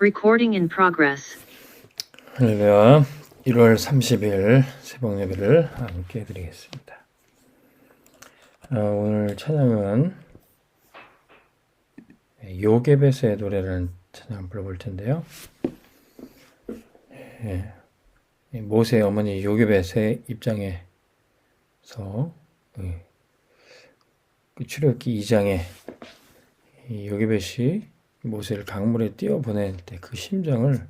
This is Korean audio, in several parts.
Recording in progress. 할렐루야 1월 30일 새벽 예배를 함께 드리겠습니다. 어, 오늘 찬양은 요게벳의 노래라는 찬양 불러볼 텐데요. 예, 이 모세 어머니 요게벳의 입장에서 예, 그 출애굽기 2장에 이 요게벳이 모세를 강물에 띄워 보낼 때 그 심정을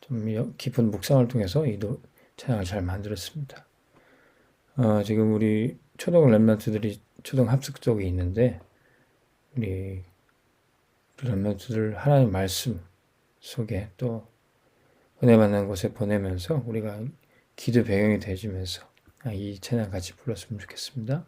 좀 여- 깊은 묵상을 통해서 이 노- 찬양을 잘 만들었습니다. 어, 지금 우리 초등 랩런트들이 초등 합숙 쪽에 있는데 우리 랩런트들 하나님 말씀 속에 또 은혜 받는 곳에 보내면서 우리가 기도 배경이 되주면서 아, 이 찬양 같이 불렀으면 좋겠습니다.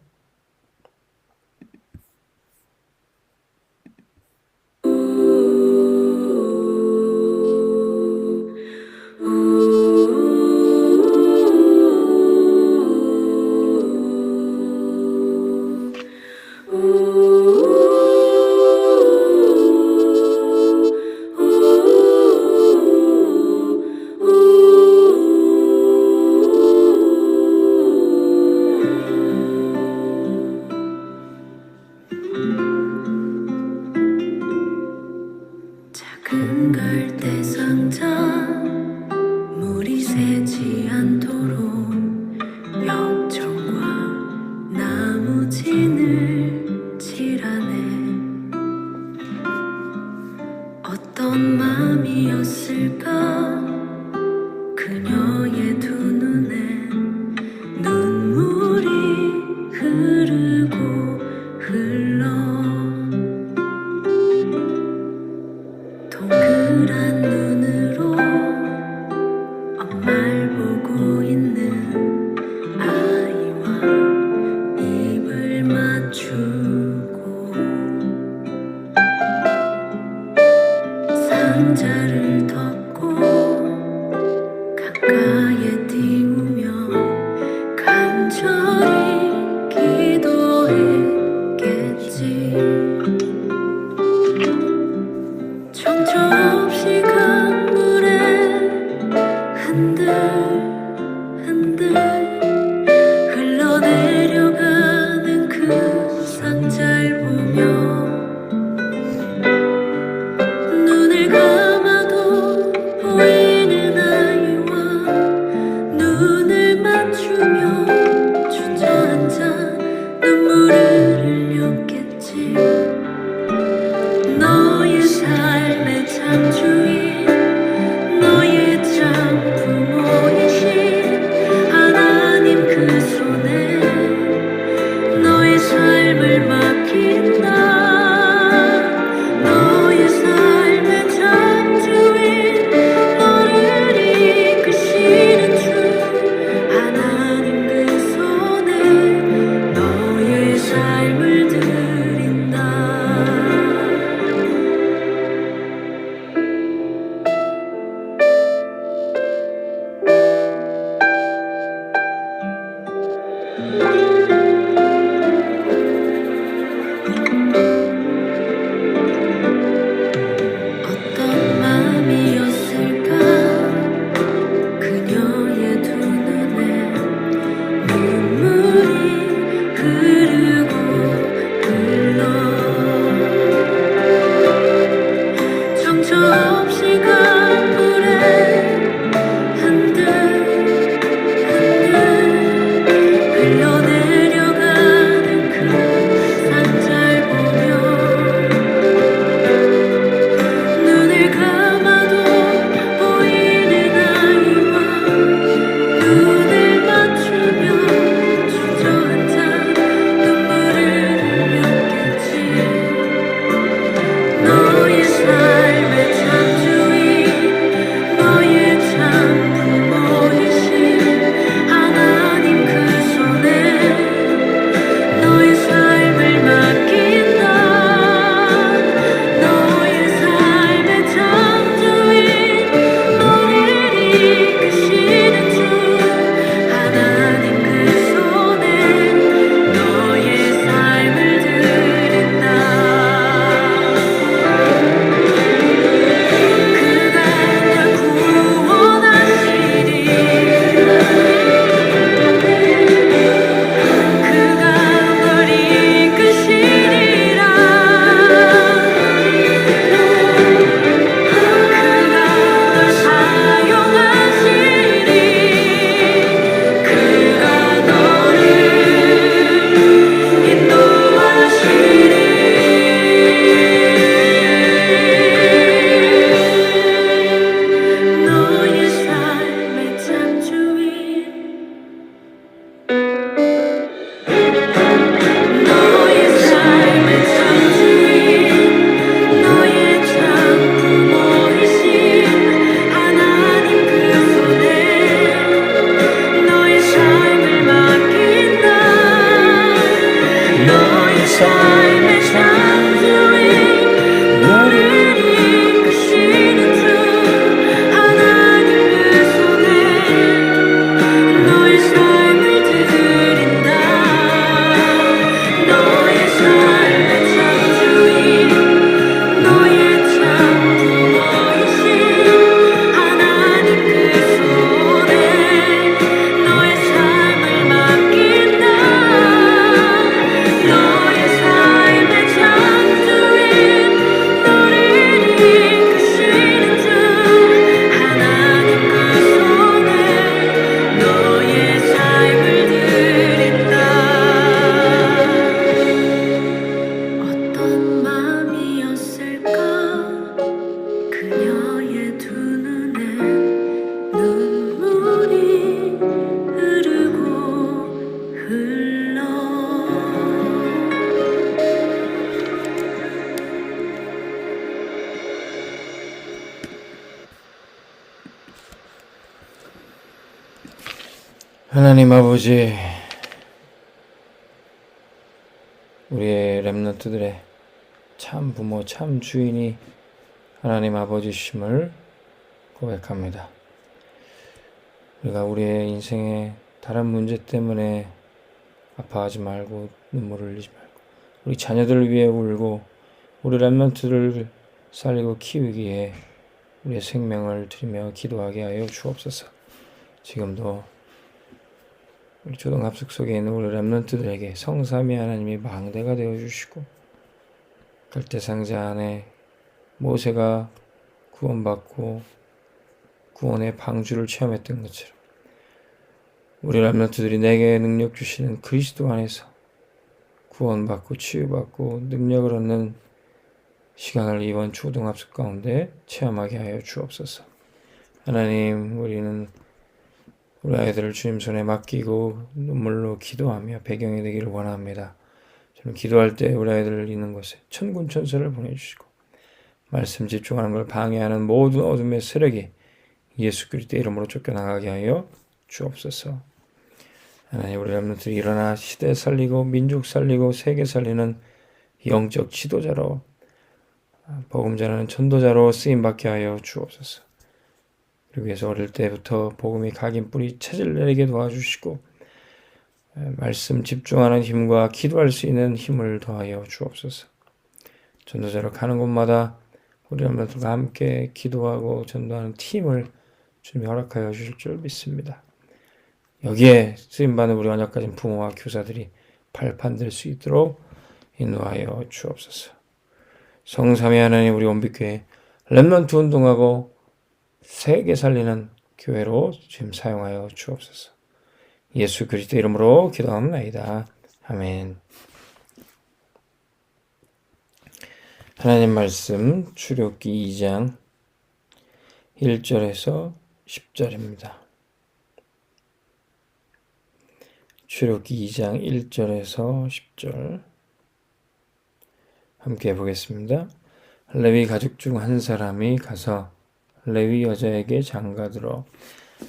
어떤 마음이었을까 하나님 아버지, 우리의 렘넌트들의 참 부모, 참 주인이 하나님 아버지심을 고백합니다. 우리가 우리의 인생의 다른 문제 때문에 아파하지 말고 눈물을 흘리지 말고 우리 자녀들을 위해 울고 우리 렘넌트를 살리고 키우기에 우리의 생명을 드리며 기도하게 하여 주옵소서. 지금도 우리 초등학습 속에 있는 우리 렘넌트들에게 성삼위 하나님이 망대가 되어 주시고 갈대상자 안에 모세가 구원받고 구원의 방주를 체험했던 것처럼 우리 렘넌트들이 내게 능력 주시는 그리스도 안에서 구원받고 치유받고 능력을 얻는 시간을 이번 초등학습 가운데 체험하게 하여 주옵소서. 하나님, 우리는 우리 아이들을 주님 손에 맡기고 눈물로 기도하며 배경이 되기를 원합니다. 저는 기도할 때 우리 아이들을 있는 곳에 천군 천사를 보내주시고 말씀 집중하는 걸 방해하는 모든 어둠의 세력이 예수 그리스도 이름으로 쫓겨나가게 하여 주옵소서. 하나님 우리 렘넌트들이 일어나 시대 살리고 민족 살리고 세계 살리는 영적 지도자로 복음 전하는 전도자로 쓰임 받게 하여 주옵소서. 그리고 해서 어릴 때부터 복음이 각인 뿌리 체질 내리게 도와주시고 말씀 집중하는 힘과 기도할 수 있는 힘을 더하여 주옵소서. 전도자로 가는 곳마다 우리 렘넌트가 함께 기도하고 전도하는 팀을 주님 허락하여 주실 줄 믿습니다. 여기에 쓰임받는 우리 언약 가진 부모와 교사들이 발판될 수 있도록 인도하여 주옵소서. 성삼위 하나님 우리 온빛교회 렘넌트 운동하고 세계 살리는 교회로 지금 사용하여 주옵소서. 예수 그리스도 이름으로 기도합니다. 아멘. 하나님 말씀 출애굽기 2장 1절에서 10절입니다. 출애굽기 2장 1절에서 10절 함께 보겠습니다. 레위 가족 중 한 사람이 가서 레위 여자에게 장가들어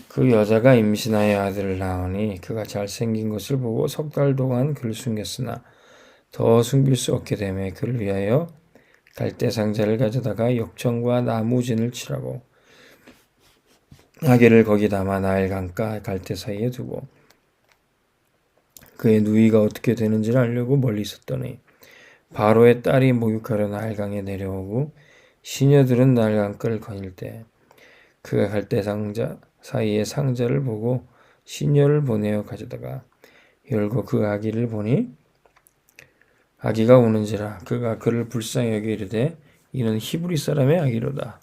그 여자가 임신하여 아들을 낳으니 그가 잘생긴 것을 보고 석 달 동안 그를 숨겼으나 더 숨길 수 없게 되매 그를 위하여 갈대 상자를 가져다가 역청과 나무진을 칠하고 아기를 거기 담아 나일 강가 갈대 사이에 두고 그의 누이가 어떻게 되는지를 알려고 멀리 있었더니 바로의 딸이 목욕하려 나일강에 내려오고 시녀들은 나일강가를 거닐 때 그가 갈대 상자 사이에 상자를 보고 시녀를 보내어 가져다가 열고 그 아기를 보니 아기가 우는지라 그가 그를 불쌍히 여겨 이르되 이는 히브리 사람의 아기로다.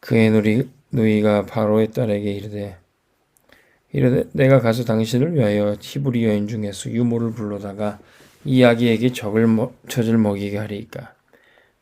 그의 누리, 누이가 바로의 딸에게 이르되 이르되 내가 가서 당신을 위하여 히브리 여인 중에서 유모를 불러다가 이 아기에게 적을 먹, 젖을 먹이게 하리이까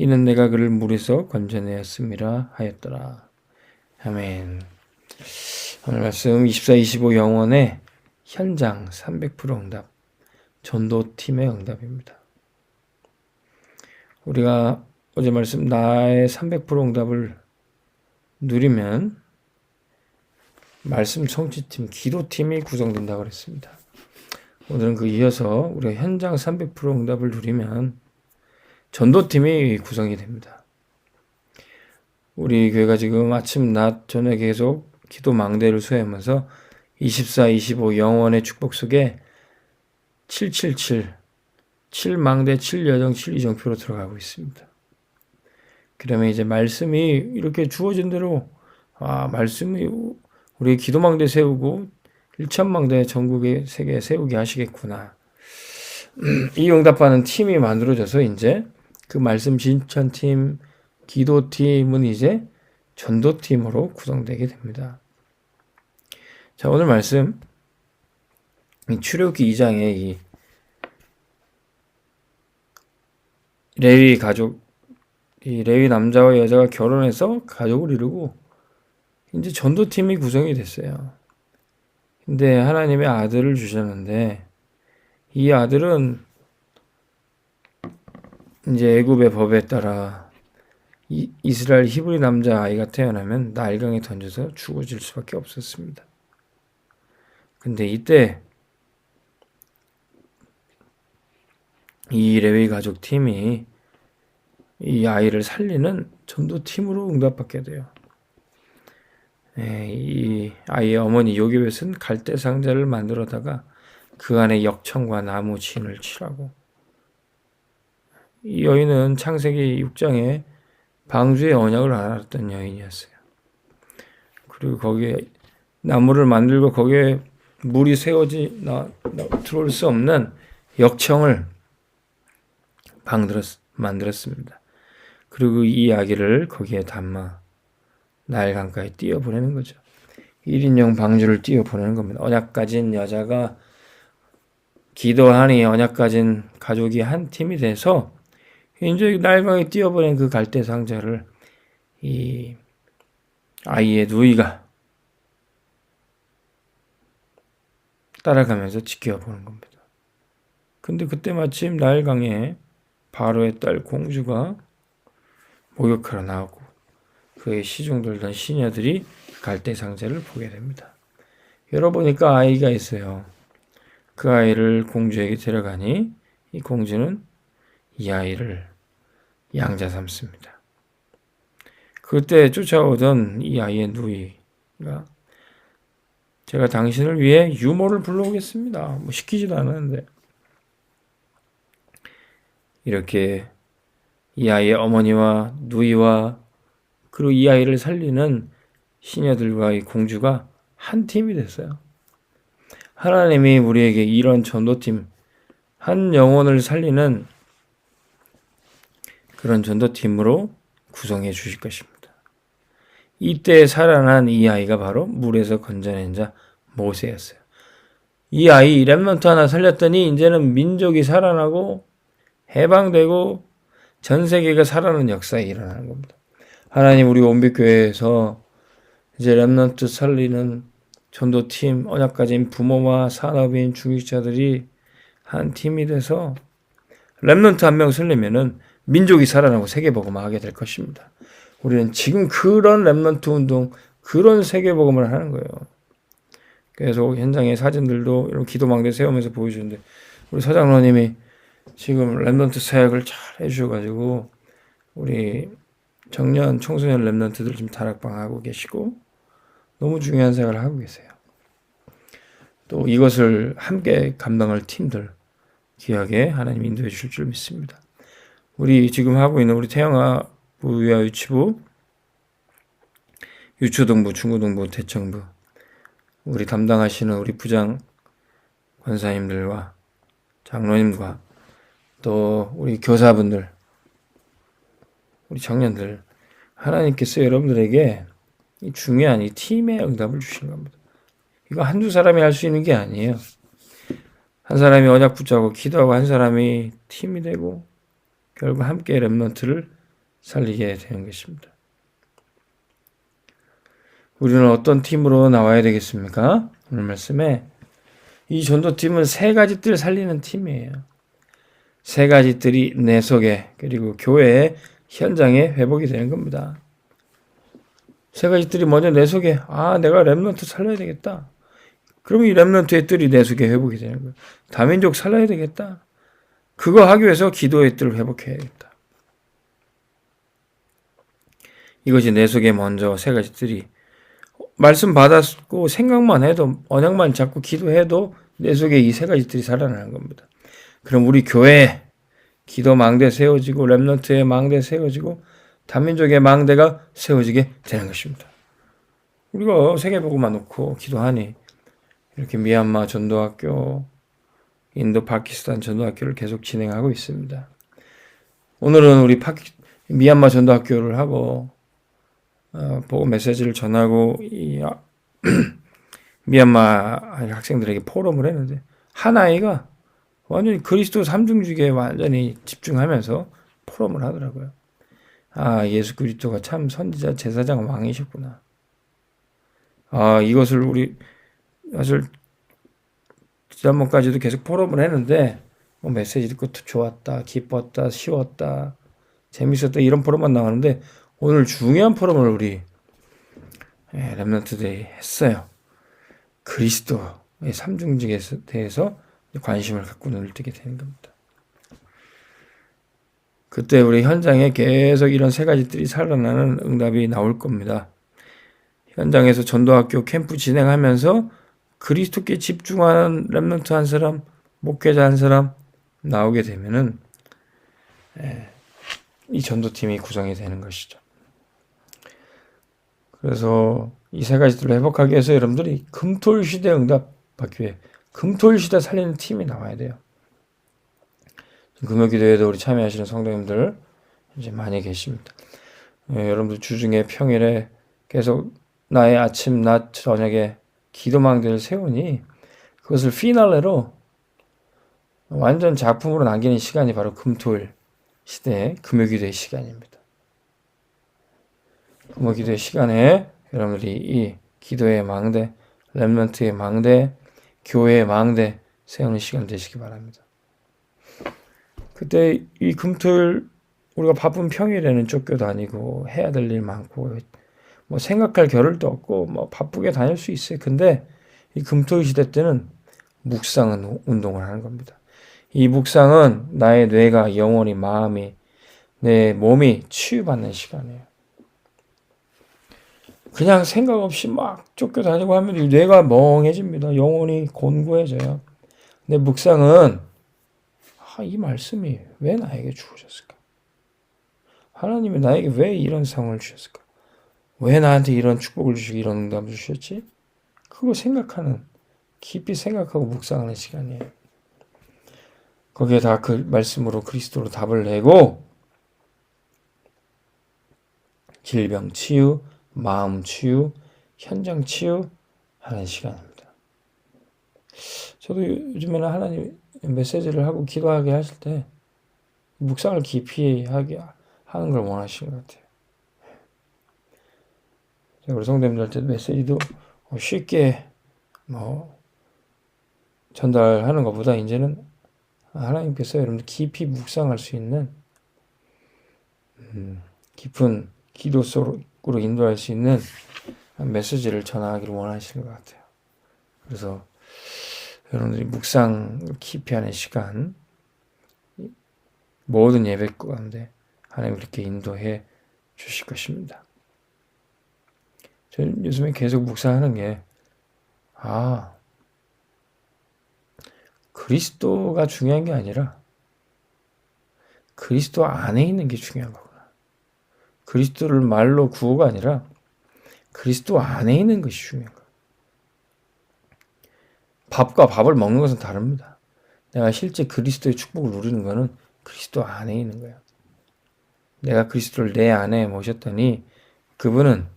이는 내가 그를 물에서 건져내었음이라 하였더라. 아멘. 오늘 말씀 24, 25 영원의 현장 300% 응답 전도팀의 응답입니다. 우리가 어제 말씀 나의 300% 응답을 누리면 말씀 청취팀, 기도팀이 구성된다고 그랬습니다. 오늘은 그 이어서 우리가 현장 300% 응답을 누리면 전도팀이 구성이 됩니다. 우리 교회가 지금 아침, 낮, 저녁에 계속 기도 망대를 수행하면서 24, 25 영원의 축복 속에 777, 7망대, 7여정, 7이정표로 들어가고 있습니다. 그러면 이제 말씀이 이렇게 주어진 대로, 아, 말씀이 우리 기도망대 세우고 1천망대 전국에 세계 세우게 하시겠구나. 이 응답받는 팀이 만들어져서 이제 그 말씀 진천팀, 기도팀은 이제 전도팀으로 구성되게 됩니다. 자, 오늘 말씀 이 출애굽기 2장에 이 레위 가족 이 레위 남자와 여자가 결혼해서 가족을 이루고 이제 전도팀이 구성이 됐어요. 근데 하나님의 아들을 주셨는데 이 아들은 이제 애굽의 법에 따라 이, 이스라엘 히브리 남자 아이가 태어나면 날강에 던져서 죽어질 수밖에 없었습니다. 근데 이때 이 레위 가족 팀이 이 아이를 살리는 전도 팀으로 응답받게 돼요. 예, 이 아이의 어머니 요기벳은 갈대 상자를 만들어다가 그 안에 역청과 나무 진을 칠하고 이 여인은 창세기 6장에 방주의 언약을 알았던 여인이었어요. 그리고 거기에 나무를 만들고 거기에 물이 새어지 나, 나 들어올 수 없는 역청을 방들었 만들었습니다. 그리고 이 아기를 거기에 담아 나일 강가에 띄어 보내는 거죠. 1인용 방주를 띄어 보내는 겁니다. 언약 가진 여자가 기도하니 언약 가진 가족이 한 팀이 돼서 이제 날강에 띄어보낸 그 갈대 상자를 이 아이의 누이가 따라가면서 지켜보는 겁니다. 근데 그때 마침 나일강에 바로의 딸 공주가 목욕하러 나오고 그의 시중 들던 시녀들이 그 갈대 상자를 보게 됩니다. 열어보니까 아이가 있어요. 그 아이를 공주에게 데려가니 이 공주는 이 아이를 양자 삼습니다. 그때 쫓아오던 이 아이의 누이가 제가 당신을 위해 유모를 불러오겠습니다. 뭐 시키지도 않았는데 이렇게 이 아이의 어머니와 누이와 그리고 이 아이를 살리는 시녀들과 이 공주가 한 팀이 됐어요. 하나님이 우리에게 이런 전도팀, 한 영혼을 살리는 그런 전도팀으로 구성해 주실 것입니다. 이때 살아난 이 아이가 바로 물에서 건져낸 자 모세였어요. 이 아이 랩런트 하나 살렸더니 이제는 민족이 살아나고 해방되고 전 세계가 살아나는 역사에 일어나는 겁니다. 하나님 우리 온빛교회에서 이제 랩런트 살리는 전도팀, 언약가진 부모와 산업인, 중직자들이 한 팀이 돼서 랩런트 한 명 살리면은 민족이 살아나고 세계복음을 하게 될 것입니다. 우리는 지금 그런 랩런트 운동, 그런 세계복음을 하는 거예요. 계속 현장의 사진들도 이런 기도망대 세우면서 보여주는데 우리 사장로님이 지금 랩런트 사역을 잘 해주셔가지고 우리 청년 청소년 랩런트들 지금 다락방 하고 계시고 너무 중요한 생각을 하고 계세요. 또 이것을 함께 감당할 팀들 귀하게 하나님 인도해 주실 줄 믿습니다. 우리 지금 하고 있는 우리 태영아 부유아 유치부, 유초등부, 중고등부, 대청부 우리 담당하시는 우리 부장 권사님들과 장로님과 또 우리 교사분들, 우리 청년들 하나님께서 여러분들에게 이 중요한 이 팀의 응답을 주신 겁니다. 이거 한두 사람이 할 수 있는 게 아니에요. 한 사람이 언약 붙잡고 기도하고 한 사람이 팀이 되고 결국 함께 랩런트를 살리게 되는 것입니다. 우리는 어떤 팀으로 나와야 되겠습니까? 오늘 말씀에 이 전도팀은 세 가지 뜰 살리는 팀이에요. 세 가지 뜰이 내 속에 그리고 교회의 현장에 회복이 되는 겁니다. 세 가지 뜰이 먼저 내 속에 아 내가 랩런트 살려야 되겠다. 그럼 이 랩런트의 뜰이 내 속에 회복이 되는 거예요. 다민족 살려야 되겠다. 그거 하기 위해서 기도의 뜰을 회복해야겠다. 이것이 내 속에 먼저 세 가지 뜰이 말씀 받았고 생각만 해도 언약만 잡고 기도해도 내 속에 이 세 가지 뜰이 살아나는 겁니다. 그럼 우리 교회 기도 망대 세워지고 랩런트의 망대 세워지고 다민족의 망대가 세워지게 되는 것입니다. 우리가 세계보고만 놓고 기도하니 이렇게 미얀마 전도학교, 인도 파키스탄 전도학교를 계속 진행하고 있습니다. 오늘은 우리 파키, 미얀마 전도학교를 하고 어, 보고 메시지를 전하고 이 아, 미얀마 학생들에게 포럼을 했는데 한 아이가 완전히 그리스도 삼중직에 완전히 집중하면서 포럼을 하더라고요. 아, 예수 그리스도가 참 선지자, 제사장, 왕이셨구나. 아, 이것을 우리 사실 지난번까지도 계속 포럼을 했는데 뭐 메시지 듣고 좋았다, 기뻤다, 쉬웠다, 재밌었다 이런 포럼만 나가는데 오늘 중요한 포럼을 우리 예, 랩런트들이 했어요. 그리스도의 삼중직에 대해서 관심을 갖고 눈을 뜨게 되는 겁니다. 그때 우리 현장에 계속 이런 세 가지들이 살아나는 응답이 나올 겁니다. 현장에서 전도학교 캠프 진행하면서 그리스도께 집중하는 랩런트 한 사람, 목회자 한 사람 나오게 되면은 예, 이 전도팀이 구성이 되는 것이죠. 그래서 이 세 가지들을 회복하기 위해서 여러분들이 금토일 시대 응답 받기 위해 금토일 시대 살리는 팀이 나와야 돼요. 금요기도에도 우리 참여하시는 성도님들 이제 많이 계십니다. 예, 여러분들 주중에 평일에 계속 나의 아침, 낮, 저녁에 기도망대를 세우니 그것을 피날레로 완전 작품으로 남기는 시간이 바로 금토일 시대 금요기도의 시간입니다. 금요기도의 시간에 여러분들이 이 기도의 망대, 렘런트의 망대, 교회의 망대 세우는 시간 되시기 바랍니다. 그때 이 금토일 우리가 바쁜 평일에는 쫓겨 다니고 해야 될 일 많고 뭐 생각할 겨를도 없고 뭐 바쁘게 다닐 수 있어요. 근데 이 금토일 시대 때는 묵상은 운동을 하는 겁니다. 이 묵상은 나의 뇌가 영혼이 마음이 내 몸이 치유받는 시간이에요. 그냥 생각 없이 막 쫓겨다니고 하면 이 뇌가 멍해집니다. 영혼이 곤고해져요. 근데 묵상은 아, 이 말씀이 왜 나에게 주어졌을까? 하나님이 나에게 왜 이런 상을 주셨을까? 왜 나한테 이런 축복을 주시고 이런 응답을 주셨지? 그거 생각하는 깊이 생각하고 묵상하는 시간이에요. 거기에 다 그 말씀으로 그리스도로 답을 내고 질병 치유, 마음 치유, 현장 치유 하는 시간입니다. 저도 요즘에는 하나님 메시지를 하고 기도하게 하실 때 묵상을 깊이 하게 하는 걸 원하시는 것 같아요. 우리 성도님들한테 메시지도 쉽게 뭐 전달하는 것보다 이제는 하나님께서 여러분들 깊이 묵상할 수 있는 음, 깊은 기도 속으로 인도할 수 있는 메시지를 전하기를 원하시는 것 같아요. 그래서 여러분들이 묵상 깊이 하는 시간 모든 예배 가운데 하나님 그렇게 인도해 주실 것입니다. 저는 요즘에 계속 묵상하는 게 아, 그리스도가 중요한 게 아니라 그리스도 안에 있는 게 중요한 거구나. 그리스도를 말로 구호가 아니라 그리스도 안에 있는 것이 중요한 거야. 밥과 밥을 먹는 것은 다릅니다. 내가 실제 그리스도의 축복을 누리는 것은 그리스도 안에 있는 거야. 내가 그리스도를 내 안에 모셨더니 그분은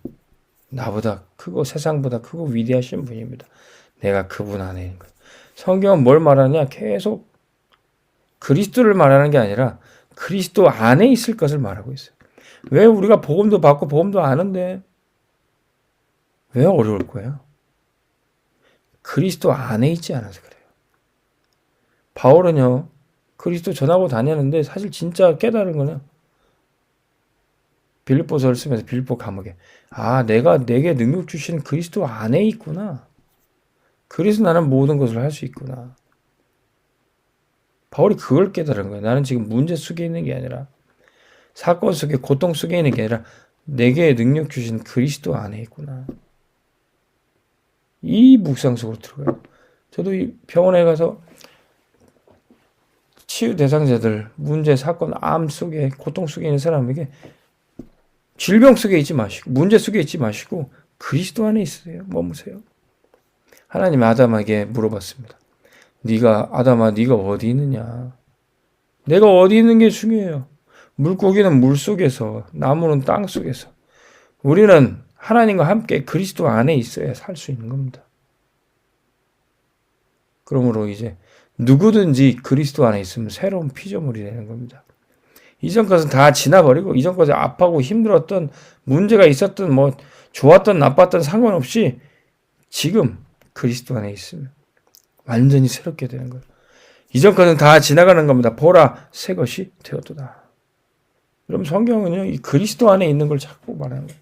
나보다 크고 세상보다 크고 위대하신 분입니다. 내가 그분 안에. 성경은 뭘 말하냐? 계속 그리스도를 말하는 게 아니라 그리스도 안에 있을 것을 말하고 있어요. 왜 우리가 복음도 받고 복음도 아는데 왜 어려울 거예요? 그리스도 안에 있지 않아서 그래요. 바울은요, 그리스도 전하고 다녔는데 사실 진짜 깨달은 거는 빌립보서를 쓰면서 빌립보 감옥에 아 내가 내게 능력 주신 그리스도 안에 있구나. 그래서 나는 모든 것을 할 수 있구나. 바울이 그걸 깨달은 거예요. 나는 지금 문제 속에 있는 게 아니라 사건 속에 고통 속에 있는 게 아니라 내게 능력 주신 그리스도 안에 있구나. 이 묵상 속으로 들어가요. 저도 이 병원에 가서 치유 대상자들, 문제, 사건, 암 속에, 고통 속에 있는 사람에게 질병 속에 있지 마시고, 문제 속에 있지 마시고, 그리스도 안에 있으세요. 머무세요. 하나님 아담에게 물어봤습니다. 네가 아담아 네가 어디 있느냐? 내가 어디 있는 게 중요해요. 물고기는 물 속에서, 나무는 땅 속에서. 우리는 하나님과 함께 그리스도 안에 있어야 살 수 있는 겁니다. 그러므로 이제 누구든지 그리스도 안에 있으면 새로운 피조물이 되는 겁니다. 이전 것은 다 지나버리고 이전 것에 아파하고 힘들었던 문제가 있었던 뭐 좋았던 나빴던 상관없이 지금 그리스도 안에 있으면 완전히 새롭게 되는 거예요. 이전 것은 다 지나가는 겁니다. 보라 새 것이 되었도다. 그럼 성경은요 이 그리스도 안에 있는 걸 자꾸 말하는 거예요.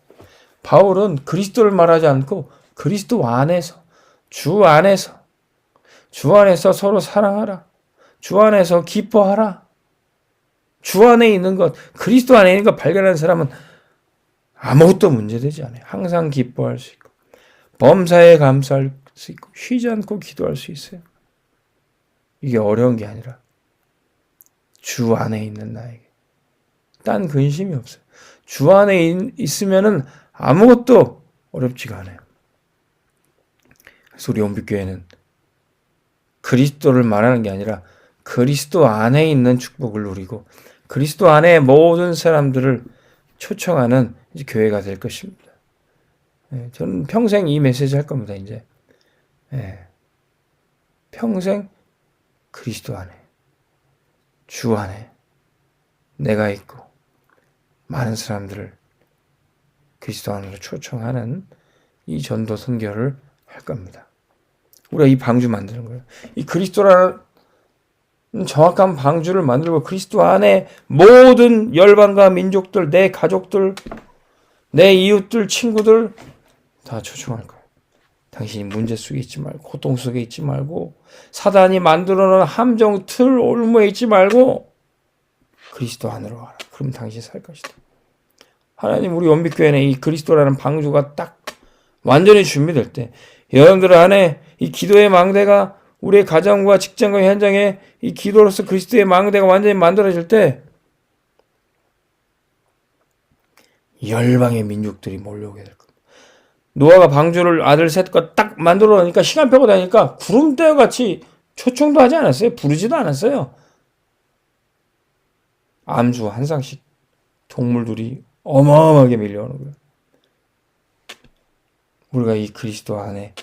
바울은 그리스도를 말하지 않고 그리스도 안에서 주 안에서 주 안에서 서로 사랑하라. 주 안에서 기뻐하라. 주 안에 있는 것, 그리스도 안에 있는 것 발견하는 사람은 아무것도 문제되지 않아요. 항상 기뻐할 수 있고, 범사에 감사할 수 있고, 쉬지 않고 기도할 수 있어요. 이게 어려운 게 아니라, 주 안에 있는 나에게. 딴 근심이 없어요. 주 안에 있- 있으면은 아무것도 어렵지가 않아요. 그래서 우리 온빛교회는 그리스도를 말하는 게 아니라 그리스도 안에 있는 축복을 누리고 그리스도 안에 모든 사람들을 초청하는 이제 교회가 될 것입니다. 예, 저는 평생 이 메시지 할 겁니다. 이제 예, 평생 그리스도 안에 주 안에 내가 있고 많은 사람들을 그리스도 안으로 초청하는 이 전도 선교를 할 겁니다. 우리가 이 방주 만드는 거예요. 이 그리스도라는 정확한 방주를 만들고 그리스도 안에 모든 열방과 민족들, 내 가족들, 내 이웃들, 친구들 다 초청할 거예요. 당신이 문제 속에 있지 말고 고통 속에 있지 말고 사단이 만들어 놓은 함정 틀 올무에 있지 말고 그리스도 안으로 와라. 그럼 당신이 살 것이다. 하나님 우리 원빛교회는 이 그리스도라는 방주가 딱 완전히 준비될 때 여러분들 안에 이 기도의 망대가 우리의 가정과 직장과 현장에 이 기도로서 그리스도의 망대가 완전히 만들어질 때 열방의 민족들이 몰려오게 될 겁니다. 노아가 방주를 아들 셋과 딱 만들어 놓으니까 시간표가 다니까 구름대와 같이 초청도 하지 않았어요. 부르지도 않았어요. 암수 한 쌍씩 동물들이 어마어마하게 밀려오는 거예요. 우리가 이 그리스도 안에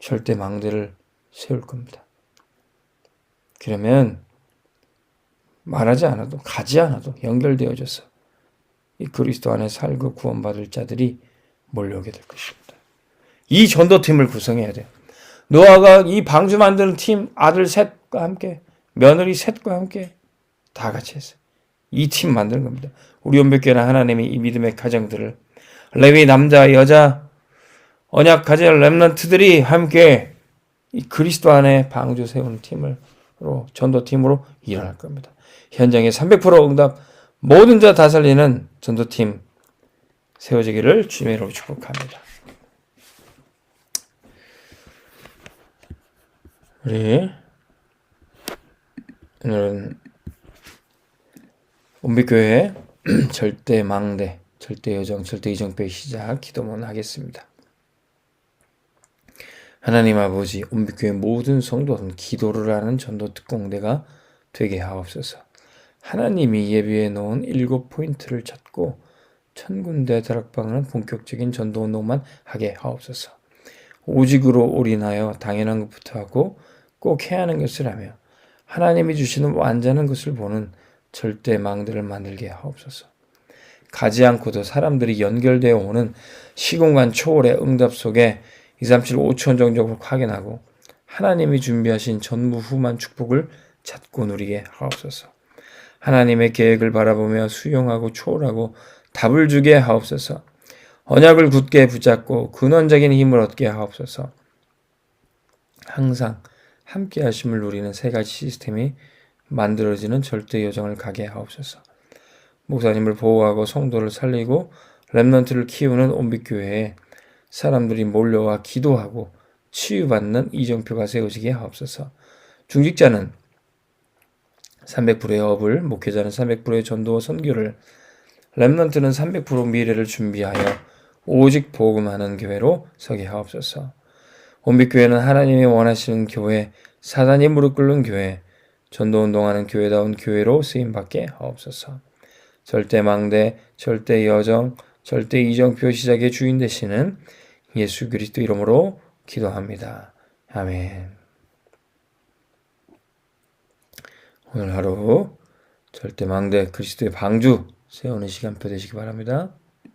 절대 망대를 세울 겁니다. 그러면 말하지 않아도 가지 않아도 연결되어져서 이 그리스도 안에 살고 구원받을 자들이 몰려오게 될 것입니다. 이 전도팀을 구성해야 돼요. 노아가 이 방주 만드는 팀 아들 셋과 함께 며느리 셋과 함께 다 같이 했어요. 이 팀 만드는 겁니다. 우리 온백교회는 하나님이 이 믿음의 가정들을 레위 남자 여자 언약 가진 렘넌트들이 함께 이 그리스도 안에 방주 세우는 팀으로 전도팀으로 일어날 겁니다. 현장에 300% 응답 모든 자 다 살리는 전도팀 세워지기를 주님으로 축복합니다. 우리 오늘은 온빛교회 절대 망대, 절대 여정, 절대 이정표의 시작 기도문 하겠습니다. 하나님 아버지, 온빛교회 모든 성도는 기도를 하는 전도 특공대가 되게 하옵소서. 하나님이 예비해 놓은 일곱 포인트를 찾고 천 군데 다락방하는 본격적인 전도 운동만 하게 하옵소서. 오직으로 올인하여 당연한 것부터 하고 꼭 해야 하는 것을 하며 하나님이 주시는 완전한 것을 보는 절대 망대를 만들게 하옵소서. 가지 않고도 사람들이 연결되어 오는 시공간 초월의 응답 속에 2, 3, 7, 5천 정적으로 확인하고 하나님이 준비하신 전무후만 축복을 찾고 누리게 하옵소서. 하나님의 계획을 바라보며 수용하고 초월하고 답을 주게 하옵소서. 언약을 굳게 붙잡고 근원적인 힘을 얻게 하옵소서. 항상 함께 하심을 누리는 세 가지 시스템이 만들어지는 절대 여정을 가게 하옵소서. 목사님을 보호하고 성도를 살리고 렘넌트를 키우는 온빛교회에 사람들이 몰려와 기도하고 치유받는 이정표가 세워지게 하옵소서. 중직자는 300%의 업을, 목회자는 300%의 전도와 선교를, 렘넌트는 300% 미래를 준비하여 오직 복음하는 교회로 서게 하옵소서. 온빛교회는 하나님이 원하시는 교회, 사단이 무릎 꿇는 교회, 전도 운동하는 교회다운 교회로 쓰임 받게 하옵소서. 절대 망대, 절대 여정, 절대 이정표 시작의 주인 되시는 예수 그리스도 이름으로 기도합니다. 아멘. 오늘 하루 절대 망대 그리스도의 방주 세우는 시간표 되시기 바랍니다.